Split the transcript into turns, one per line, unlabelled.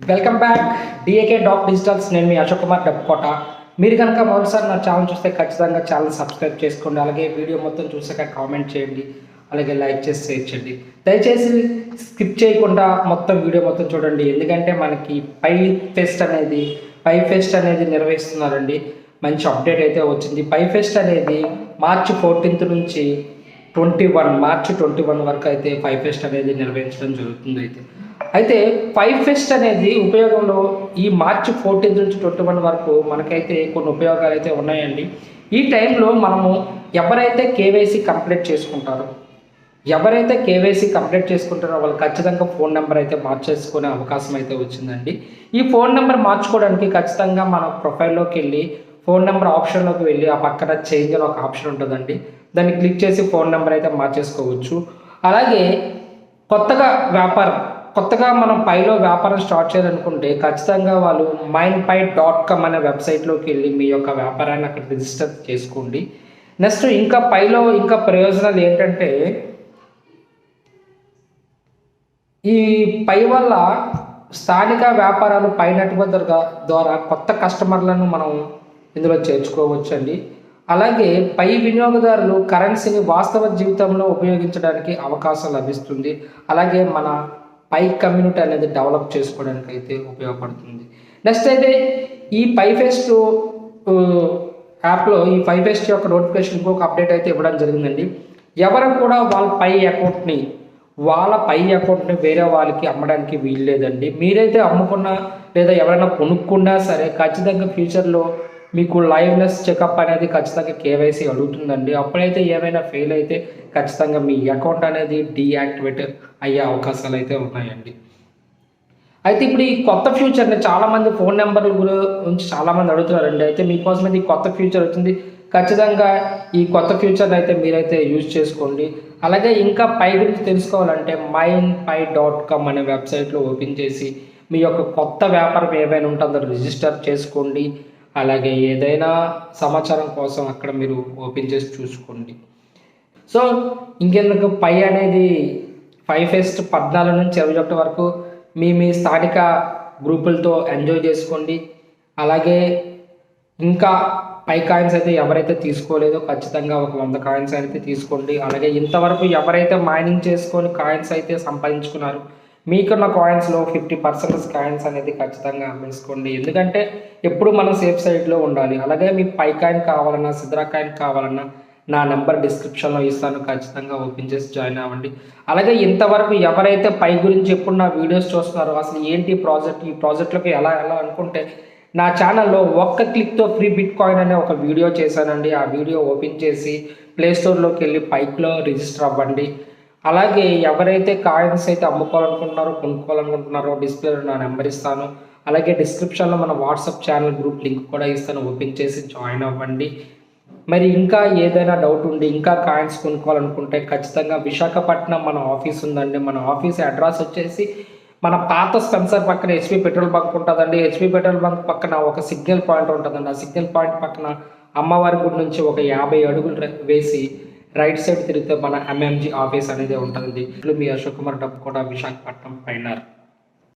Welcome back DAK doc digitals నేను మీ అశోక్ కుమార్ డబ్బుకోట మీరు కనుక మొదటిసారి నా ఛానల్ చూస్తే ఖచ్చితంగా ఛానల్ సబ్స్క్రైబ్ చేసుకోండి. అలాగే వీడియో మొత్తం చూసాక కామెంట్ చేయండి. అలాగే లైక్ చేసి షేర్ చేయండి. దయచేసి స్కిప్ చేయకుండా మొత్తం వీడియో మొత్తం చూడండి. ఎందుకంటే మనకి పై ఫెస్ట్ అనేది పై ఫెస్ట్ అనేది నిర్వహిస్తున్నారండి. మంచి అప్డేట్ అయితే వచ్చింది. పై ఫెస్ట్ అనేది మార్చి ఫోర్టీన్త్ నుంచి twenty one March twenty one వరకు అయితే పై ఫెస్ట్ అనేది నిర్వహించడం జరుగుతుంది అయితే. అయితే ఫైవ్ ఫెస్ట్ అనేది ఉపయోగంలో ఈ మార్చి ఫోర్టీన్త్ నుంచి ట్వంటీ వన్ వరకు మనకైతే కొన్ని ఉపయోగాలు అయితే ఉన్నాయండి. ఈ టైంలో మనము ఎవరైతే కేవైసీ కంప్లీట్ చేసుకుంటారో ఎవరైతే కేవైసీ కంప్లీట్ చేసుకుంటారో వాళ్ళు ఖచ్చితంగా ఫోన్ నెంబర్ అయితే మార్చేసుకునే అవకాశం అయితే వచ్చిందండి. ఈ ఫోన్ నెంబర్ మార్చుకోవడానికి ఖచ్చితంగా మన ప్రొఫైల్లోకి వెళ్ళి ఫోన్ నెంబర్ ఆప్షన్లోకి వెళ్ళి ఆ పక్కన చేంజ్ అని ఒక ఆప్షన్ ఉంటుందండి. దాన్ని క్లిక్ చేసి ఫోన్ నెంబర్ అయితే మార్చేసుకోవచ్చు. అలాగే కొత్తగా వ్యాపారం కొత్తగా మనం పైలో వ్యాపారం స్టార్ట్ చేయాలనుకుంటే ఖచ్చితంగా వాళ్ళు మైండ్ పై డాట్ కామ్ అనే వెబ్సైట్లోకి వెళ్ళి మీ యొక్క వ్యాపారాన్ని అక్కడ రిజిస్టర్ చేసుకోండి. నెక్స్ట్ ఇంకా పైలో ఇంకా ప్రయోజనాలు ఏంటంటే ఈ పై వల్ల స్థానిక వ్యాపారాలు పై నెట్వర్క్ ద్వారా- కొత్త కస్టమర్లను మనం ఇందులో చేర్చుకోవచ్చు అండి అలాగే పై వినియోగదారులు కరెన్సీని వాస్తవ జీవితంలో ఉపయోగించడానికి అవకాశం లభిస్తుంది. అలాగే మన పై కమ్యూనిటీ అనేది డెవలప్ చేసుకోవడానికి అయితే ఉపయోగపడుతుంది. నెక్స్ట్ అయితే ఈ పై ఫెస్ట్ యాప్లో ఈ పై ఫెస్ట్ యొక్క నోటిఫికేషన్కి ఒక అప్డేట్ అయితే ఇవ్వడం జరిగిందండి. ఎవరు కూడా వాళ్ళ పై అకౌంట్ని వాళ్ళ పై అకౌంట్ని వేరే వాళ్ళకి అమ్మడానికి వీలు లేదండి మీరైతే అమ్ముకున్నా లేదా ఎవరైనా కొనుక్కున్నా సరే ఖచ్చితంగా ఫ్యూచర్లో మీకు లైవ్నెస్ చెకప్ అనేది ఖచ్చితంగా కేవైసీ అడుగుతుందండి. అప్పుడైతే ఏమైనా ఫెయిల్ అయితే ఖచ్చితంగా మీ అకౌంట్ అనేది డీయాక్టివేట్ అయ్యే అవకాశాలు అయితే ఉన్నాయండి. అయితే ఇప్పుడు ఈ కొత్త ఫ్యూచర్ని చాలా మంది ఫోన్ నెంబర్ల గురించి చాలామంది అడుగుతున్నారండి. అయితే మీకోసం అయితే ఈ కొత్త ఫ్యూచర్ వచ్చింది. ఖచ్చితంగా ఈ కొత్త ఫ్యూచర్ని అయితే మీరైతే యూజ్ చేసుకోండి. అలాగే ఇంకా పై గురించి తెలుసుకోవాలంటే మైన్ పై డాట్ కామ్ అనే వెబ్సైట్లో ఓపెన్ చేసి మీ యొక్క కొత్త వ్యాపారం ఏమైనా ఉంటుందో రిజిస్టర్ చేసుకోండి. అలాగే ఏదైనా సమాచారం కోసం అక్కడ మీరు ఓపెన్ చేసి చూసుకోండి. సో ఇంకెందుకు? పై అనేది ఫైవ్ ఫెస్ట్ పద్నాలుగు నుంచి ఇరవై ఒకటి వరకు మీ మీ స్థానిక గ్రూపులతో ఎంజాయ్ చేసుకోండి. అలాగే ఇంకా పై కాయిన్స్ అయితే ఎవరైతే తీసుకోలేదో ఖచ్చితంగా ఒక వంద కాయిన్స్ అయితే తీసుకోండి. అలాగే ఇంతవరకు ఎవరైతే మైనింగ్ చేసుకొని కాయిన్స్ అయితే సంపాదించుకున్నారు మీకున్న కాయిన్స్లో ఫిఫ్టీ పర్సెంట్ కాయిన్స్ అనేది ఖచ్చితంగా అమ్మేసుకోండి ఎందుకంటే ఎప్పుడు మనం సేఫ్ సైడ్లో ఉండాలి. అలాగే మీ పై కాయిన్ కావాలన్నా సిద్రా కాయిన్ కావాలన్నా నా నెంబర్ డిస్క్రిప్షన్లో ఇస్తాను. ఖచ్చితంగా ఓపెన్ చేసి జాయిన్ అవ్వండి. అలాగే ఇంతవరకు ఎవరైతే పై గురించి ఎప్పుడు నా వీడియోస్ చూస్తున్నారో అసలు ఏంటి ప్రాజెక్ట్ ఈ ప్రాజెక్టులకు ఎలా ఎలా అనుకుంటే నా ఛానల్లో ఒక్క క్లిక్తో ఫ్రీ బిట్ కాయిన్ అనే ఒక వీడియో చేశానండి. ఆ వీడియో ఓపెన్ చేసి ప్లేస్టోర్లోకి వెళ్ళి పైక్లో రిజిస్టర్ అవ్వండి. అలాగే ఎవరైతే కాయిన్స్ అయితే అమ్ముకోవాలనుకుంటున్నారో కొనుక్కోవాలనుకుంటున్నారో డిస్ప్లేలో నా నెంబర్ ఇస్తాను. అలాగే డిస్క్రిప్షన్లో మన వాట్సాప్ ఛానల్ గ్రూప్ లింక్ కూడా ఇస్తాను. ఓపెన్ చేసి జాయిన్ అవ్వండి. మరి ఇంకా ఏదైనా డౌట్ ఉండి ఇంకా కాయిన్స్ కొనుక్కోవాలనుకుంటే ఖచ్చితంగా విశాఖపట్నం మన ఆఫీస్ ఉందండి. మన ఆఫీస్ అడ్రస్ వచ్చేసి మన పాత స్పెన్సర్ పక్కన హెచ్పి పెట్రోల్ బంక్ ఉంటుందండి. హెచ్పి పెట్రోల్ బంక్ పక్కన ఒక సిగ్నల్ పాయింట్ ఉంటుందండి. ఆ సిగ్నల్ పాయింట్ పక్కన అమ్మవారి గుడి నుంచి ఒక యాభై అడుగులు వేసి రైట్ సైడ్ తిరిగితే మన ఎంఎంజీ ఆఫీస్ అనేది ఉంటుంది మీ అశోక్ కుమార్ డబ్బు కూడా విశాఖపట్నం పైన